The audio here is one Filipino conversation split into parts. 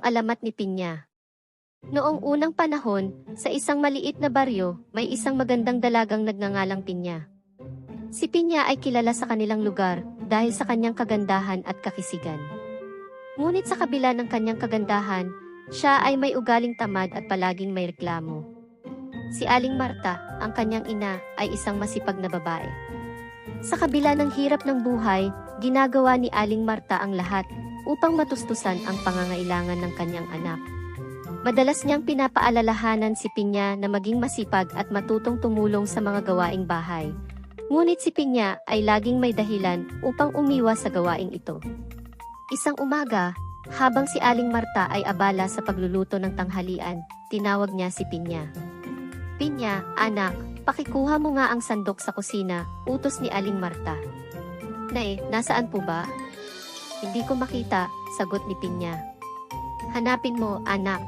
ang alamat ni Pinya. Noong unang panahon, sa isang maliit na baryo, may isang magandang dalagang nagngangalang Pinya. Si Pinya ay kilala sa kanilang lugar dahil sa kanyang kagandahan at kakisigan. Ngunit sa kabila ng kanyang kagandahan, siya ay may ugaling tamad at palaging may reklamo. Si Aling Marta, ang kanyang ina, ay isang masipag na babae. Sa kabila ng hirap ng buhay, ginagawa ni Aling Marta ang lahat upang matustusan ang pangangailangan ng kanyang anak. Madalas niyang pinapaalalahanan si Pinya na maging masipag at matutong tumulong sa mga gawaing bahay. Ngunit si Pinya ay laging may dahilan upang umiwas sa gawaing ito. Isang umaga, habang si Aling Marta ay abala sa pagluluto ng tanghalian, tinawag niya si Pinya. Pinya, anak, pakikuha mo nga ang sandok sa kusina, utos ni Aling Marta. Nay, nasaan po ba? Hindi ko makita, sagot ni Pinya. Hanapin mo, anak.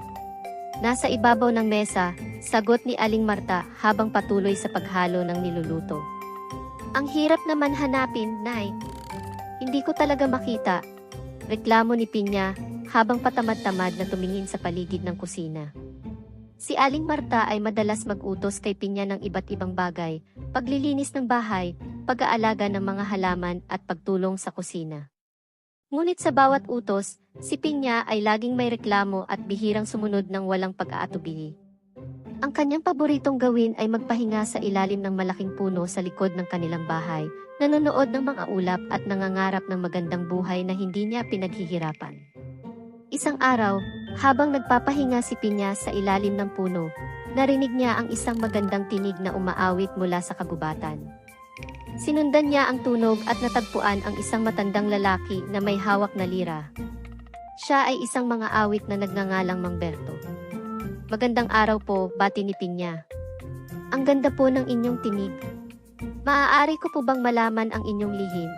Nasa ibabaw ng mesa, sagot ni Aling Marta habang patuloy sa paghalo ng niluluto. Ang hirap naman hanapin, Nay. Hindi ko talaga makita. Reklamo ni Pinya habang patamad-tamad na tumingin sa paligid ng kusina. Si Aling Marta ay madalas mag-utos kay Pinya ng iba't ibang bagay, paglilinis ng bahay, pag-aalaga ng mga halaman at pagtulong sa kusina. Ngunit sa bawat utos, si Pinya ay laging may reklamo at bihirang sumunod ng walang pag-aatubili. Ang kanyang paboritong gawin ay magpahinga sa ilalim ng malaking puno sa likod ng kanilang bahay, nanonood ng mga ulap at nangangarap ng magandang buhay na hindi niya pinaghihirapan. Isang araw, habang nagpapahinga si Pinya sa ilalim ng puno, narinig niya ang isang magandang tinig na umaawit mula sa kagubatan. Sinundan niya ang tunog at natagpuan ang isang matandang lalaki na may hawak na lira. Siya ay isang mga awit na nagngangalang Mangberto. Magandang araw po, bati ni Pinya. Ang ganda po ng inyong tinig. Maaari ko po bang malaman ang inyong lihim?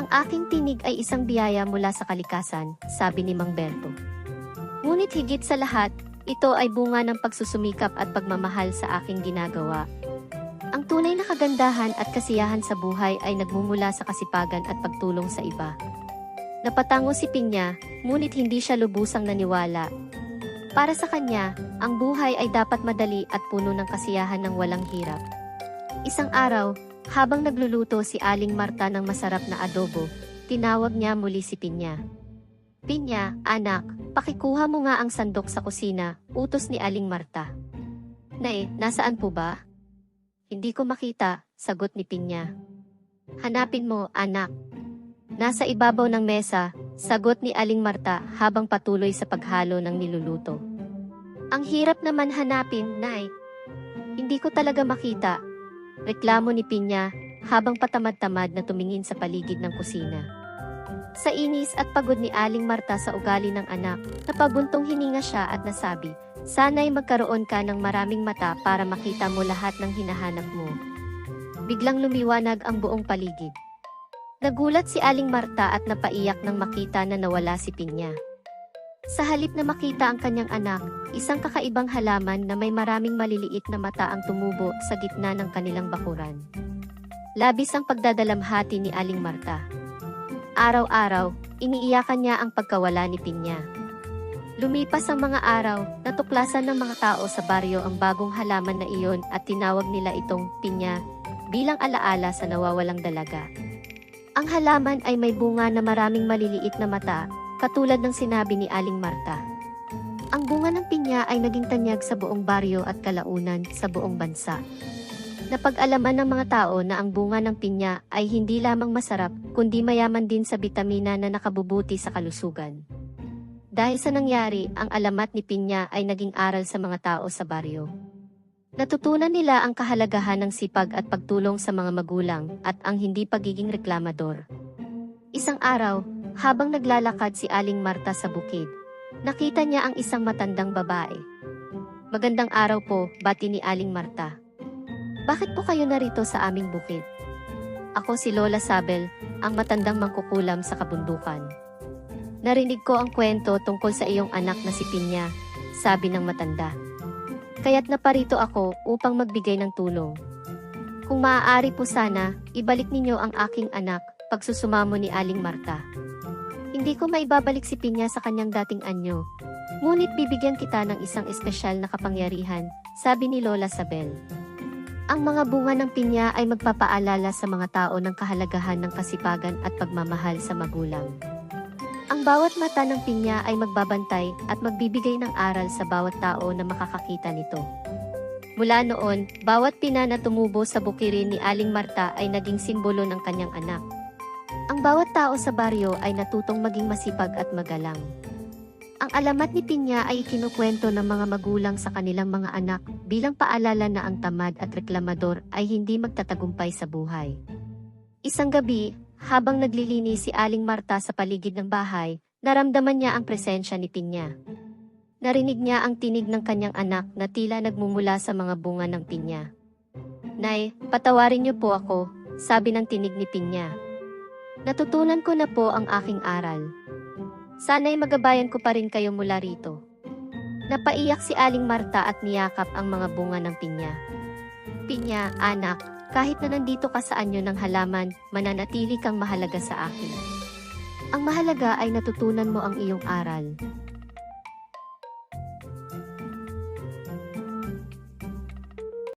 Ang aking tinig ay isang biyaya mula sa kalikasan, sabi ni Mangberto. Ngunit higit sa lahat, ito ay bunga ng pagsusumikap at pagmamahal sa aking ginagawa. Ang tunay na kagandahan at kasiyahan sa buhay ay nagmumula sa kasipagan at pagtulong sa iba. Napatango si Pinya, ngunit hindi siya lubusang naniwala. Para sa kanya, ang buhay ay dapat madali at puno ng kasiyahan ng walang hirap. Isang araw, habang nagluluto si Aling Marta ng masarap na adobo, tinawag niya muli si Pinya. Pinya, anak, pakikuha mo nga ang sandok sa kusina, utos ni Aling Marta. Nay, nasaan po ba? Hindi ko makita, sagot ni Pinya. Hanapin mo, anak. Nasa ibabaw ng mesa, sagot ni Aling Marta habang patuloy sa paghalo ng niluluto. Ang hirap naman hanapin, Nay. Hindi ko talaga makita. Reklamo ni Pinya habang patamad-tamad na tumingin sa paligid ng kusina. Sa inis at pagod ni Aling Marta sa ugali ng anak, napabuntong hininga siya at nasabi, Sana'y magkaroon ka ng maraming mata para makita mo lahat ng hinahanap mo. Biglang lumiwanag ang buong paligid. Nagulat si Aling Marta at napaiyak nang makita na nawala si Pinya. Sa halip na makita ang kanyang anak, isang kakaibang halaman na may maraming maliliit na mata ang tumubo sa gitna ng kanilang bakuran. Labis ang pagdadalamhati ni Aling Marta. Araw-araw, iniiyakan niya ang pagkawala ni Pinya. Lumipas ang mga araw, natuklasan ng mga tao sa baryo ang bagong halaman na iyon at tinawag nila itong Pinya bilang alaala sa nawawalang dalaga. Ang halaman ay may bunga na maraming maliliit na mata, katulad ng sinabi ni Aling Marta. Ang bunga ng pinya ay naging tanyag sa buong baryo at kalaunan sa buong bansa. Napag-alaman ng mga tao na ang bunga ng pinya ay hindi lamang masarap, kundi mayaman din sa bitamina na nakabubuti sa kalusugan. Dahil sa nangyari, ang alamat ni pinya ay naging aral sa mga tao sa baryo. Natutunan nila ang kahalagahan ng sipag at pagtulong sa mga magulang at ang hindi pagiging reklamador. Isang araw, habang naglalakad si Aling Marta sa bukid, nakita niya ang isang matandang babae. Magandang araw po, bati ni Aling Marta. Bakit po kayo narito sa aming bukid? Ako si Lola Sabel, ang matandang mangkukulam sa kabundukan. Narinig ko ang kwento tungkol sa iyong anak na si Pinya, sabi ng matanda. Kaya't naparito ako upang magbigay ng tulong. Kung maaari po sana, ibalik ninyo ang aking anak, pagsusumamo ni Aling Marta. Hindi ko maibabalik si Pinya sa kanyang dating anyo. Ngunit bibigyan kita ng isang espesyal na kapangyarihan, sabi ni Lola Sabel. Ang mga bunga ng pinya ay magpapaalala sa mga tao ng kahalagahan ng kasipagan at pagmamahal sa magulang. Ang bawat mata ng pinya ay magbabantay at magbibigay ng aral sa bawat tao na makakakita nito. Mula noon, bawat pina na tumubo sa bukirin ni Aling Marta ay naging simbolo ng kanyang anak. Ang bawat tao sa baryo ay natutong maging masipag at magalang. Ang alamat ni Pinya ay ikinukwento ng mga magulang sa kanilang mga anak bilang paalala na ang tamad at reklamador ay hindi magtatagumpay sa buhay. Isang gabi, habang naglilinis si Aling Marta sa paligid ng bahay, naramdaman niya ang presensya ni Pinya. Narinig niya ang tinig ng kanyang anak na tila nagmumula sa mga bunga ng pinya. Nay, patawarin niyo po ako, sabi ng tinig ni Pinya. Natutunan ko na po ang aking aral. Sana'y magabayan ko pa rin kayo mula rito. Napaiyak si Aling Marta at niyakap ang mga bunga ng pinya. Pinya, anak, kahit na nandito ka sa anyo ng halaman, mananatili kang mahalaga sa akin. Ang mahalaga ay natutunan mo ang iyong aral.